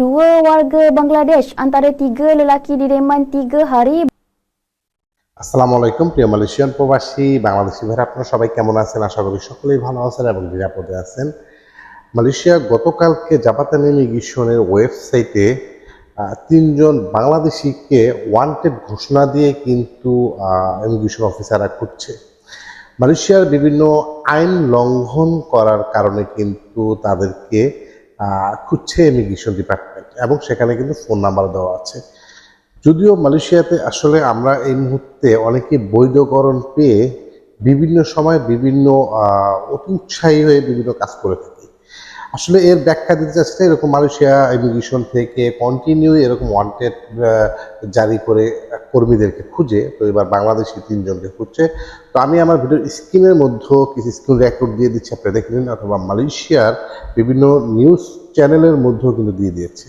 Dua warga Bangladesh, antara tiga lelaki direman tiga hari. আসসালামু আলাইকুম প্রিয় মালয়েশিয়ান প্রবাসী, বাংলাদেশি ভাইরা, আপনারা সবাই কেমন আছেন? আশা করি সকলেই ভালো আছেন এবং নিরাপদে আছেন। মালয়েশিয়া গতকালকে জাপাতান ইমিগ্রেশনের ওয়েবসাইটে তিনজন বাংলাদেশিকে ওয়ান্টেড ঘোষণা দিয়ে কিন্তু ইমিগ্রেশন অফিসাররা খুঁজছে। মালয়েশিয়ার বিভিন্ন আইন লঙ্ঘন করার কারণে কিন্তু তাদেরকে খুঁজছে ইমিগ্রেশন ডিপার্টমেন্ট এবং সেখানে কিন্তু ফোন নাম্বার দেওয়া আছে। যদিও মালয়েশিয়াতে আসলে আমরা এই মুহূর্তে অনেকে বৈধকরণ পেয়ে বিভিন্ন সময় বিভিন্ন অতি উৎসাহী হয়ে বিভিন্ন কাজ করে থাকি। আসলে এর ব্যাখ্যা দিতে চাচ্ছে এরকম মালয়েশিয়া ইমিগ্রেশন থেকে কন্টিনিউ এরকম ওয়ান্টেড জারি করে কর্মীদেরকে খুঁজে, তো এবার বাংলাদেশি তিনজনকে খুঁজছে তো আমি আমার ভিডিওর স্ক্রিনের মধ্যে কিছু স্ক্রিন রেকর্ড দিয়ে দিচ্ছি আপনি দেখে নিন, অথবা মালয়েশিয়ার বিভিন্ন নিউজ চ্যানেলের মধ্যেও কিন্তু দিয়ে দিয়েছে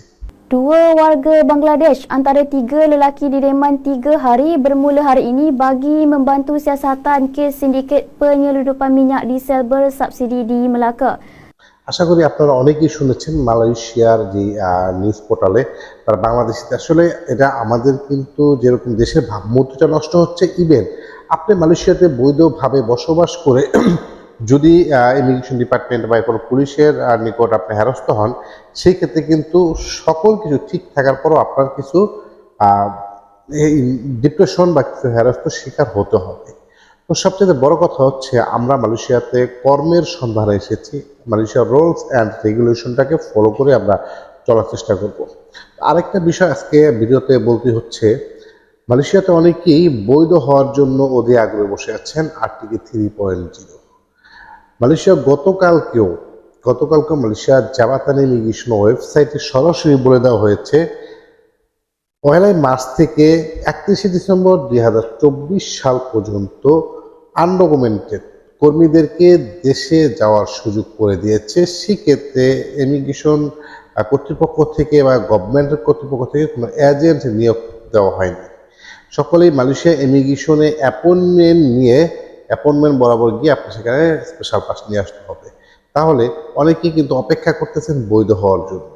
Dua warga Bangladesh antara tiga lelaki direman tiga hari bermula hari ini bagi membantu siasatan kes sindiket penyeludupan minyak diesel bersubsidi di Melaka. আশা করি আপনারা অনেকেই শুনেছেন মালয়েশিয়ার যে নিউজ পোর্টালে, তার বাংলাদেশিতে আসলে এটা আমাদের কিন্তু যেরকম দেশের ভাবমূর্তিটা নষ্ট হচ্ছে ইভেন আপনি মালয়েশিয়াতে বৈধভাবে বসবাস করে যদি ইমিগ্রেশন ডিপার্টমেন্ট বা কোনো পুলিশের নিকট আপনি হেরস্ত হন, সেই ক্ষেত্রে কিন্তু সকল কিছু ঠিক থাকার পরও আপনার কিছু ডিপ্রেশন বা কিছু হেরস্ত শিকার হতে হবে। তো সবচেয়ে বড় কথা হচ্ছে, আমরা মালয়েশিয়াতে কর্মের সন্ধানে এসেছি। মালয়েশিয়ার রুলস অ্যান্ড রেগুলেশনটাকে ফলো করে আমরা চলার চেষ্টা করব। আরেকটা বিষয় আজকে ভিডিওতে বলতে হচ্ছে, মালয়েশিয়াতে অনেকেই বৈধ হওয়ার জন্য ওদের আগ্রহে বসে আছেন RTK three point zero. Malaysia গতকালকেও গতকালকে মালয়েশিয়ার জাবাতান ইমিগ্রেশন ওয়েবসাইটে সরাসরি বলে দেওয়া হয়েছে পয়লাই মার্চ থেকে একত্রিশে ডিসেম্বর দুই হাজার চব্বিশ সাল পর্যন্ত আনডকুমেন্টেড কর্মীদেরকে দেশে যাওয়ার সুযোগ করে দিয়েছে। সেক্ষেত্রে ইমিগ্রেশন কর্তৃপক্ষ থেকে বা গভর্নমেন্টের কর্তৃপক্ষ থেকে কোনো এজেন্ট নিয়োগ দেওয়া হয়নি। সকলেই মালয়েশিয়া ইমিগ্রেশনে অ্যাপয়েন্টমেন্ট নিয়ে অ্যাপয়েন্টমেন্ট বরাবর গিয়ে আপনি সেখানে স্পেশাল পাস নিয়ে আসতে হবে। তাহলে অনেকেই কিন্তু অপেক্ষা করতেছেন বৈধ হওয়ার জন্য।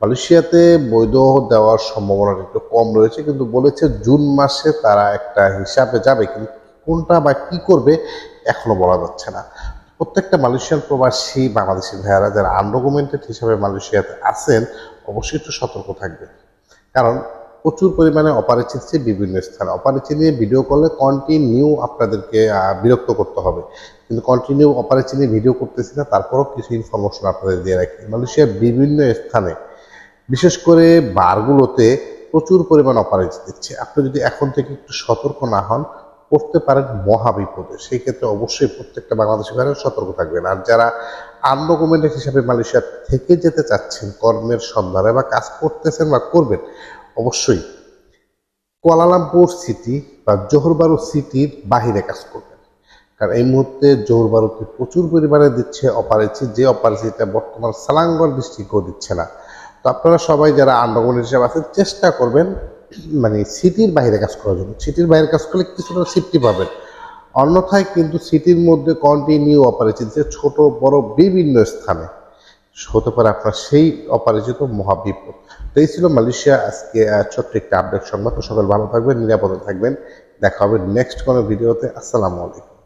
মালয়েশিয়াতে বৈধ দেওয়ার সম্ভাবনাটা একটু কম রয়েছে, কিন্তু বলেছে জুন মাসে তারা একটা হিসাবে যাবে, কিন্তু কোনটা বা কি করবে এখনও বলা যাচ্ছে না। প্রত্যেকটা মালয়েশিয়ান প্রবাসী, বাংলাদেশি ভাইয়ারা যারা আনডকুমেন্টেড হিসাবে মালয়েশিয়াতে আছেন, অবশ্যই একটু সতর্ক থাকবে কারণ প্রচুর পরিমাণে অপারেচিনসি বিভিন্ন স্থানে। অপারেচি নিয়ে ভিডিও করলে কন্টিনিউ আপনাদেরকে বিরক্ত করতে হবে। কিন্তু কন্টিনিউ অপারেচি নিয়ে ভিডিও করতেছি না, তারপরও কিছু ইনফরমেশন আপনাদের দিয়ে রাখি। মালয়েশিয়ার বিভিন্ন স্থানে বিশেষ করে বারগুলোতে প্রচুর পরিমাণ অপারেচি দিচ্ছে। আপনি যদি এখন থেকে একটু সতর্ক না হন, পড়তে পারেন মহাবিপদে। সেই ক্ষেত্রে অবশ্যই প্রত্যেকটা বাংলাদেশি ভাইরা সতর্ক থাকবেন। আর যারা আনডকুমেন্টেড হিসাবে মালয়েশিয়া থেকে যেতে চাচ্ছেন, কর্মের সন্ধানে বা কাজ করতেছেন বা করবেন, অবশ্যই কুয়ালালামপুর সিটি বা জোহরবারু সিটির বাহিরে কাজ করবেন। কারণ এই মুহূর্তে জোহরবারুতে প্রচুর পরিমাণে দিচ্ছে অপারেচি যে অপারেচিটা বর্তমান সালাঙ্গর ডিস্ট্রিক্টও দিচ্ছে না। তো আপনারা সবাই যারা আন্ডারগ্রাউন্ড হিসাবে আছেন, চেষ্টা করবেন মানে সিটির বাইরে কাজ করার জন্য। সিটির বাইরে কাজ করলে কিছুটা সেফটি পাবেন। অন্যথায় কিন্তু সিটির মধ্যে কন্টিনিউ অপারেশন ছোট, বড় বিভিন্ন স্থানে। হতে পারে আপনার সেই অপরিচিত মহাবিপদ। তো এই ছিল মালয়েশিয়া। আজকে ছোট্ট একটা আপডেট সংবাদ। সকাল ভালো থাকবেন, নিরাপদে থাকবেন। দেখা হবে নেক্সট কোনো ভিডিওতে আসসালামু আলাইকুম।